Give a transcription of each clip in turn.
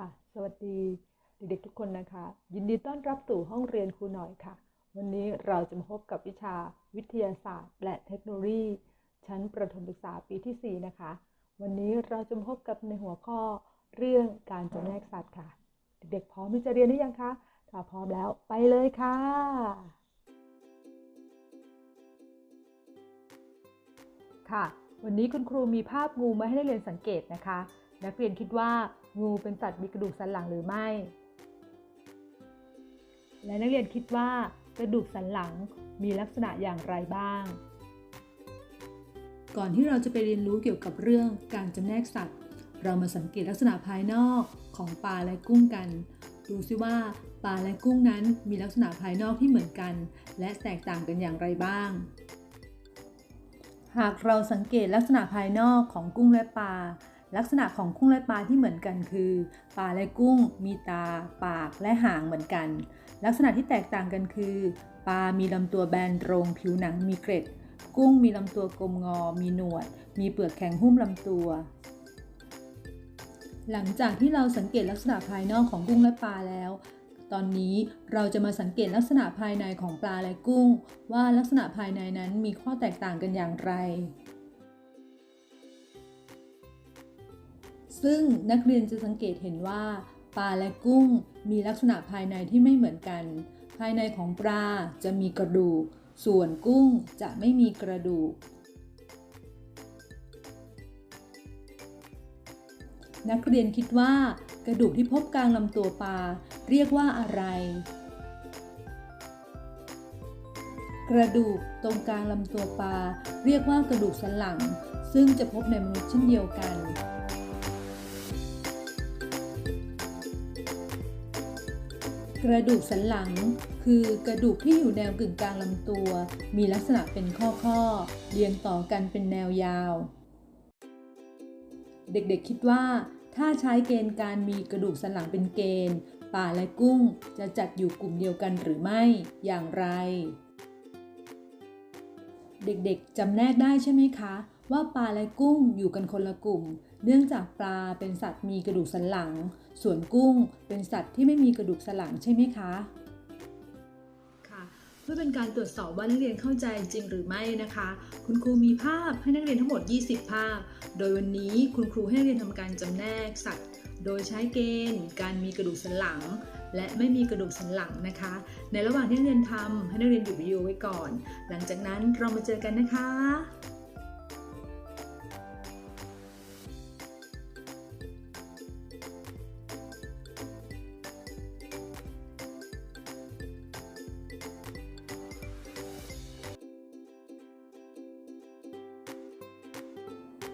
ค่ะ สวัสดีเด็กๆทุกคนนะคะ ยินดีต้อนรับสู่ห้องเรียนครูหน่อยค่ะ วันนี้เราจะมาพบกับวิชาวิทยาศาสตร์ และเทคโนโลยี ชั้นประถมศึกษาปีที่ 4 นะคะ วันนี้เราจะมาพบกับในหัวข้อเรื่องการจำแนกสัตว์ค่ะ เด็กๆพร้อมที่จะเรียนหรือยังคะ ถ้าพร้อมแล้วไปเลยค่ะ ค่ะ วันนี้คุณครูมีภาพงูมาให้นักเรียนสังเกตนะคะ นักเรียนคิดว่างูเป็นสัตว์มีกระดูกสันหลังหรือไม่ และนักเรียนคิดว่ากระดูกสันหลังมีลักษณะอย่างไรบ้าง ก่อนที่เราจะไปเรียนรู้เกี่ยวกับเรื่องการจำแนกสัตว์ เรามาสังเกตลักษณะภายนอกของปลาและกุ้งกัน ดูซิว่าปลาและกุ้งนั้นมีลักษณะภายนอกที่เหมือนกัน และแตกต่างกันอย่างไรบ้าง หากเราสังเกตลักษณะภายนอกของกุ้งและปลา ลักษณะของกุ้งและปลาที่เหมือนกันคือ ปลาและกุ้ง มีตา ปากและหางเหมือนกัน ลักษณะที่แตกต่างกันคือ ปลา มีลำตัวแบนตรง ผิวหนังมีเกร็ด กุ้งมีลำตัวกลมงอ มีหนวด มีเปลือกแข็งหุ้มลำตัว หลังจากที่เราสังเกตลักษณะภายนอกของกุ้งและปลาแล้ว ตอนนี้เราจะมาสังเกตลักษณะภายในของปลาและกุ้ง ว่าลักษณะภายในนั้นมีข้อแตกต่างกันอย่างไร ซึ่งนักเรียนจะสังเกตเห็นว่าปลาและกุ้งมีลักษณะภายในที่ไม่เหมือนกัน ภายในของปลาจะมีกระดูก ส่วนกุ้งจะไม่มีกระดูก นักเรียนคิดว่ากระดูกที่พบกลางลำตัวปลา เรียกว่าอะไร กระดูกตรงกลางลำตัวปลา เรียกว่ากระดูกสันหลัง ซึ่งจะพบในมนุษย์เช่นเดียวกันกระดูกสันหลัง คือกระดูกที่อยู่แนวกึ่งกลางลำตัว มีลักษณะเป็นข้อๆเรียงต่อกันเป็นแนวยาว เด็กๆคิดว่า ถ้าใช้เกณฑ์การมีกระดูกสันหลังเป็นเกณฑ์ ปลาและกุ้งจะจัดอยู่กลุ่มเดียวกันหรือไม่อย่างไร เด็กๆจำแนกได้ใช่ไหมคะ ว่าปลาและกุ้งอยู่กันคนละกลุ่ม เนื่องจากปลาเป็นสัตว์มีกระดูกสันหลัง ส่วนกุ้งเป็นสัตว์ที่ไม่มีกระดูกสันหลังใช่ไหมคะค่ะเพื่อเป็นการตรวจสอบว่านักเรียนเข้าใจจริงหรือไม่นะคะ คุณครูมีภาพให้นักเรียนทั้งหมด 20 ภาพ โดยวันนี้คุณครูให้นักเรียนทำการจำแนกสัตว์ โดยใช้เกณฑ์การมีกระดูกสันหลัง และไม่มีกระดูกสันหลังนะคะ ในระหว่างที่นักเรียนทำให้นักเรียนหยุดวิดีโอไว้ก่อน หลังจากนั้นเรามาเจอกันนะคะ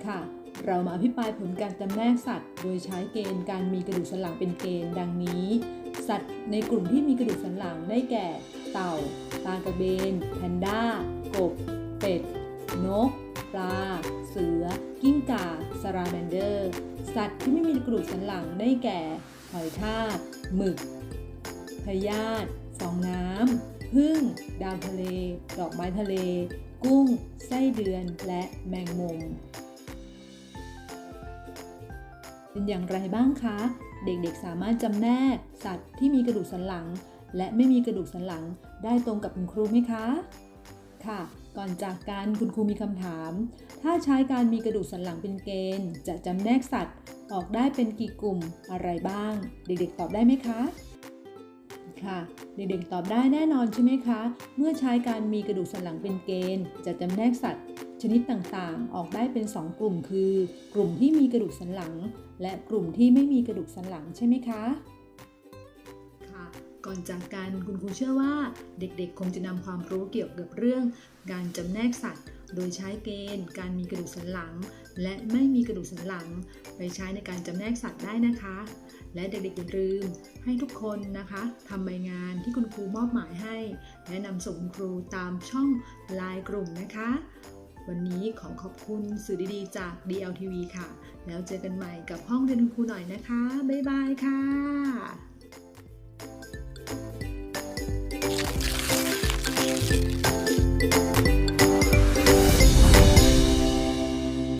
ค่ะ เรามาอภิปรายผลการจำแนกสัตว์ โดยใช้เกณฑ์การมีกระดูกสันหลังเป็นเกณฑ์ดังนี้ สัตว์ในกลุ่มที่มีกระดูกสันหลังได้แก่ เต่า ปลากระเบน แพนด้า กบ เป็ด นก ปลา เสือ กิ้งก่าสลาแมนเดอร์ สัตว์ที่ไม่มีกระดูกสันหลังได้แก่ หอยทากหมึก พยาธิฟองน้ำพึ่ง ดาวทะเล ดอกไม้ทะเล กุ้ง ไส้เดือน และแมงมุม เป็นอย่างไรบ้างคะ เด็กๆสามารถจำแนกสัตว์ที่มีกระดูกสันหลัง และไม่มีกระดูกสันหลังได้ตรงกับคุณครูไหมคะ ค่ะ ก่อนจากการคุณครูมีคำถาม ถ้าใช้การมีกระดูกสันหลังเป็นเกณฑ์ จะจำแนกสัตว์ออกได้เป็นกี่กลุ่มอะไรบ้าง เด็กๆตอบได้ไหมคะ ค่ะ เด็กๆตอบได้แน่นอนใช่ไหมคะ เมื่อใช้การมีกระดูกสันหลังเป็นเกณฑ์ จะจำแนกสัตว์ ชนิดต่างๆ ออกได้เป็น 2 กลุ่มคือ กลุ่มที่มีกระดูกสันหลัง และกลุ่มที่ไม่มีกระดูกสันหลังใช่ไหมคะค่ะก่อนจากกันคุณครูเชื่อว่าเด็กๆ คงจะนำความรู้เกี่ยวกับเรื่อง การจำแนกสัตว์ โดยใช้เกณฑ์การมีกระดูกสันหลัง และไม่มีกระดูกสันหลัง ไปใช้ในการจำแนกสัตว์ได้นะคะ และเด็กๆอย่าลืมให้ทุกคนนะคะทำใบงานที่คุณครูมอบหมายให้ และนำส่งคุณครูตามช่องไลน์กลุ่มนะคะ วันนี้ขอขอบคุณสื่อดีๆจาก DLTV ค่ะ แล้วเจอกันใหม่กับห้องเรียนคุณครูหน่อยนะคะ บ๊ายบายค่ะ